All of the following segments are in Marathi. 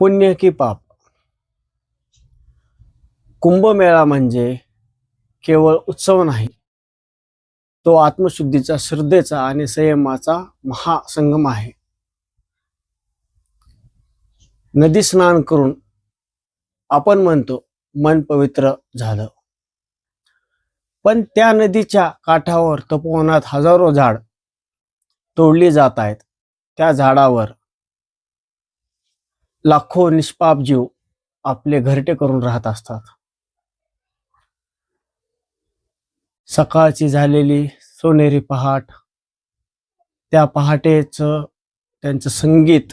पुण्य की पाप? कुंभमेळा म्हणजे केवळ उत्सव नाही तो आत्मशुद्धीचा श्रद्धेचा आणि संयमाचा महासंगम आहे. नदी स्नान करून आपण म्हणतो मन पवित्र झालं. पण त्या नदीच्या काठावर तपोवनात हजारो झाड तोडली जात आहेत. त्या झाडावर लाखो निष्पाप जीव आपले घरटे करून राहत असतात. सकाळची झालेली सोनेरी पहाट त्या पहाटेच त्यांचं संगीत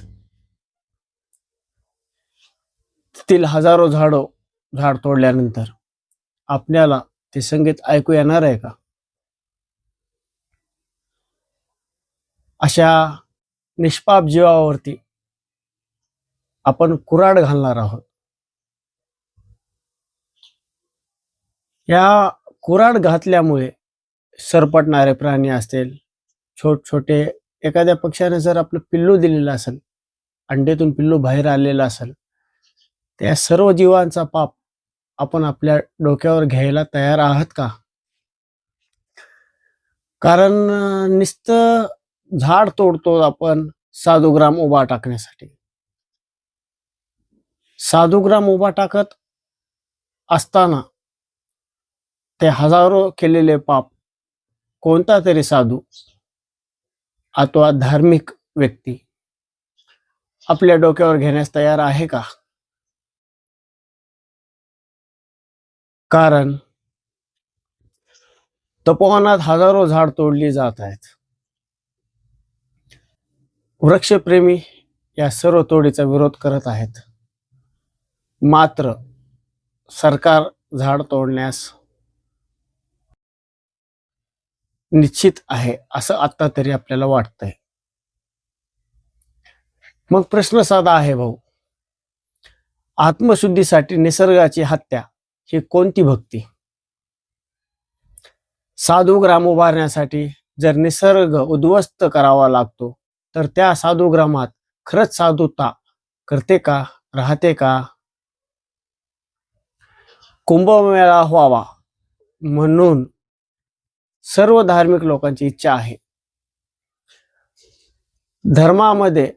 तील हजारो झाडो झाड तोडल्यानंतर आपल्याला ते संगीत ऐकू येणार आहे का? अशा निष्पाप जीवावरती आपण कुराड घालणार आहोत. या कुराड घातल्यामुळे सरपटणारे प्राणी असतील छोट छोटे एखाद्या पक्षाने जर आपलं पिल्लू दिलेलं असेल अंडेतून पिल्लू बाहेर आलेलं असेल त्या सर्व जीवांचा पाप आपण आपल्या डोक्यावर घ्यायला तयार आहात का? कारण निस्त नुसतं झाड तोडतो आपण साधुग्राम उभा टाकण्यासाठी. साधुग्राम उभा टाकत असताना ते हजारो केलेले पाप. कोणता तरी साधू अथवा धार्मिक व्यक्ती आपल्या डोक्यावर घेण्यास तयार आहे का? कारण तपोवनात हजारो झाड तोडली जात आहेत. वृक्षप्रेमी या सर्व तोडीचा विरोध करत आहेत. मात्र सरकार झाड तोडण्यास निश्चित आहे असं आता तरी आपल्याला वाटतंय. मग प्रश्न साधा आहे भाऊ. आत्मशुद्धीसाठी निसर्गाची हत्या ही कोणती भक्ती? साधू ग्राम उभारण्यासाठी जर निसर्ग उद्ध्वस्त करावा लागतो तर त्या साधू ग्रामात खरंच साधुता करते का राहते का? कुंभमेळा व्हावा म्हणून सर्व धार्मिक लोकांची इच्छा आहे. धर्मामध्ये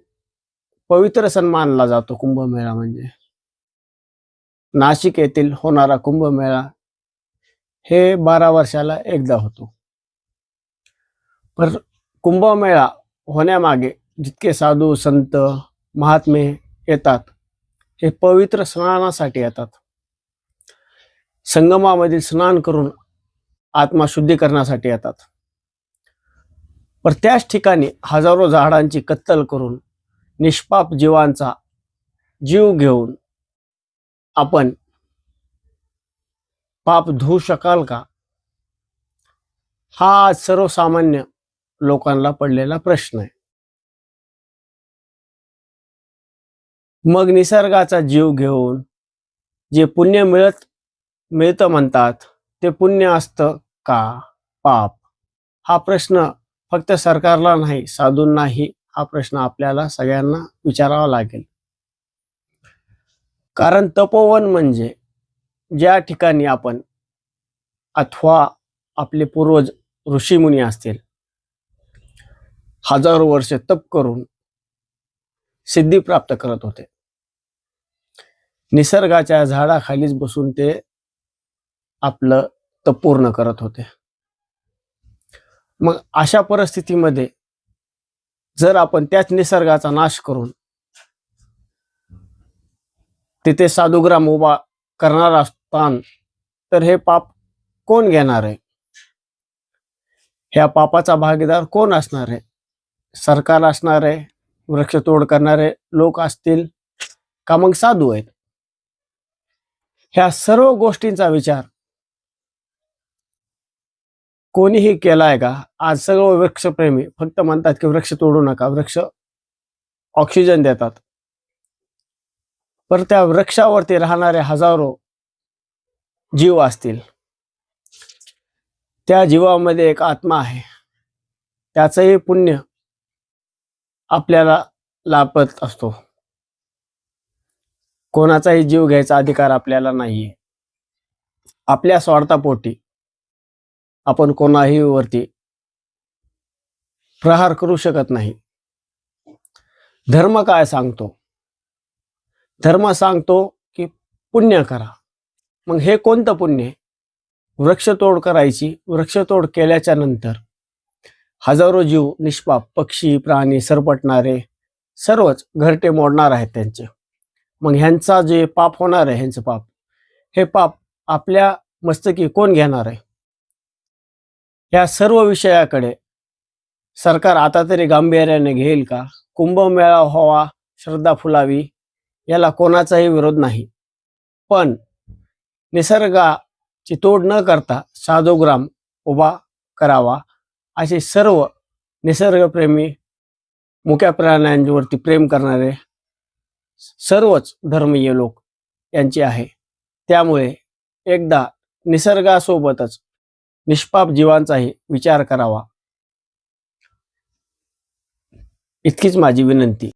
पवित्र सण मानला जातो कुंभमेळा म्हणजे. नाशिक येथील होणारा कुंभमेळा हे बारा वर्षाला एकदा होतो. पर कुंभमेळा होण्यामागे जितके साधू संत महात्मे येतात हे पवित्र स्नानासाठी येतात. संगमामधील स्नान करून आत्मा शुद्धीकरणासाठी येतात. पण त्याच ठिकाणी हजारो झाडांची कत्तल करून निष्पाप जीवांचा जीव घेऊन आपण पाप धुवू शकाल का? हा आज सर्वसामान्य लोकांना पडलेला प्रश्न आहे. मग निसर्गाचा जीव घेऊन जे पुण्य मिळत मिळतं म्हणतात ते पुण्य असतं का? पाप. हा प्रश्न फक्त सरकारला नाही साधूंनाही हा प्रश्न आपल्याला सगळ्यांना विचारावा लागेल. कारण तपोवन म्हणजे ज्या ठिकाणी आपण अथवा आपले पूर्वज ऋषीमुनी असतील हजारो वर्षे तप करून सिद्धी प्राप्त करत होते. निसर्गाच्या झाडाखालीच बसून ते आपलं तप पूर्ण करत होते. मग अशा परिस्थितीमध्ये जर आपण त्याच निसर्गाचा नाश करून तिथे साधुग्राम उभा करणार असतान तर हे पाप कोण घेणार आहे? ह्या पापाचा भागीदार कोण असणार आहे? सरकार असणार आहे वृक्षतोड करणारे लोक असतील का मग साधू आहेत? ह्या सर्व गोष्टींचा विचार कोणीही केलाय का? आज सगळं वृक्षप्रेमी. फक्त म्हणतात की वृक्ष तोडू नका. वृक्ष ऑक्सिजन देतात. पर त्या वृक्षावरती राहणारे हजारो जीव असतील. त्या जीवामध्ये एक आत्मा आहे. त्याचंही पुण्य आपल्याला लाभत असतो. कोणाचाही जीव घ्यायचा अधिकार आपल्याला नाहीये. आपल्या स्वार्थापोटी. आपण कोणाही वरती प्रहार करू शकत नाही. धर्म काय सांगतो? धर्म सांगतो की पुण्य करा. मग हे कोणतं पुण्य? वृक्षतोड करायची. वृक्षतोड केल्याच्यानंतर हजारो जीव निष्पाप पक्षी प्राणी सरपटणारे सर्वच घरटे मोडणार आहेत त्यांचे. मग ह्यांचा जे पाप होणार आहे ह्यांचं पाप हे पाप आपल्या मस्तकी कोण घेणार आहे? या सर्व विषयाकडे सरकार आता तरी गांभीर्याने घेईल का? कुंभमेळा व्हावा श्रद्धा फुलावी याला कोणाचाही विरोध नाही. पण निसर्गाची तोड न करता साधोग्राम उभा करावा असे सर्व निसर्गप्रेमी मुक्या प्राण्यांवरती प्रेम करणारे सर्वच धर्मीय लोक यांचे आहे. त्यामुळे एकदा निसर्गासोबतच निष्पाप जीवांचाही विचार करावा. इतकीच माझी विनंती.